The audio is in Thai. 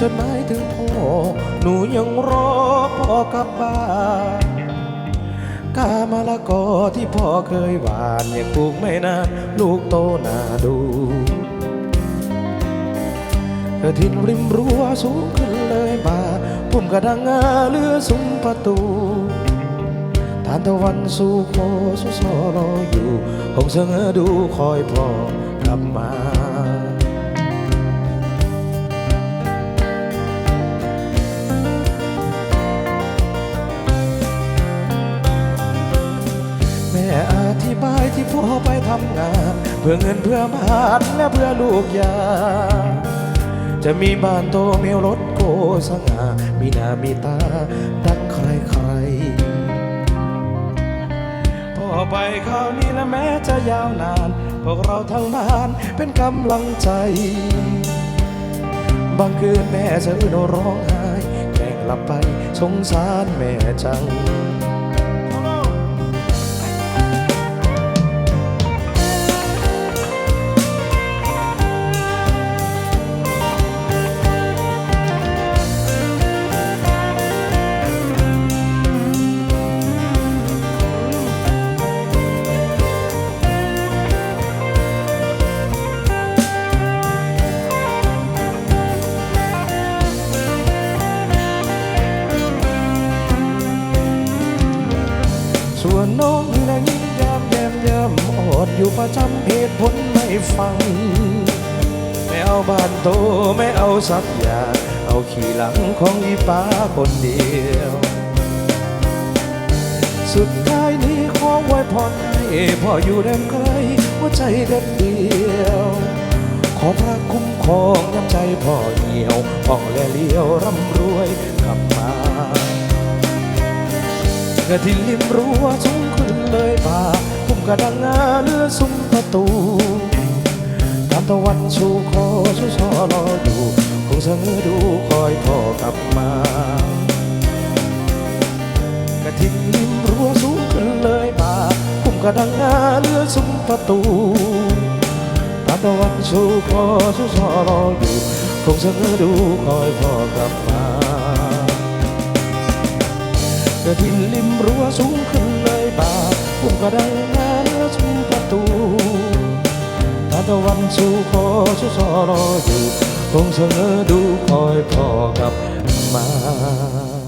จดหมายถึงพ่อ หนูยังรอพ่อกลับบ้านกามะละกอที่พ่อเคยหวานยังปลูกไม่นานลูกโตหนาดูกระถินริมรั้วสูงขึ้นเลยบ่าพุ่มกระดังงาเลือซุ้มประตูทานตะวันสู่โคสุซอรออยู่คงเสงอดูคอยพ่อกลับมา ไปทำงาน เพื่อเงินเพื่อบ้านและเพื่อลูกยา จะมีบ้านโตมีรถโกสง่ามีหน้ามีตาดังใครใครๆพอไปคราวนี้และแม้จะยาวนาน พวกเราทั้งบ้านเป็นกำลังใจ บางคืนแม่จะอื้นร้องไห้แกล้งหลับไปสงสารแม่จัง ส่วนน้องนะยิ้มย้มแยมย้มอดอยู่ประจำเหตุผลไม่ฟัง ไม่เอาบ้านโตไม่เอาสักอย่างเอาขี่หลังของอีป้าคนเดียว สุดท้ายนี้ขอไว้พรให้พ่ออยู่แดนไกลหัวใจเด็ดเดียว ขอพระคุ้มครองย้ำใจพ่อเหี่ยวพ่อและเลี้ยวร่ำรวยกลับมา กระทินริมรั้วสูงขึ้นเลยป่าพุ่มกระดังงาเลือซุ้มประตูตามตะวันสู่คอชูชอรออยู่คงเสงอดูคอยพ่อกลับมากระทินริมรั้วสูงขึ้นเลยป่าพุ่มกระดังงาเลือซุ้มประตูตามตะวันสู่คอชูชอรออยู่คงเสงอดูคอยพ่อกลับมา ระทินริมรั้วสูงขึ้นเลยบาพุ่งกระดังาเนื้อสู่ประตูตาตะวันสู่คอสู่ซอรออยู่คงเสนอดูคอยพ่อกับมา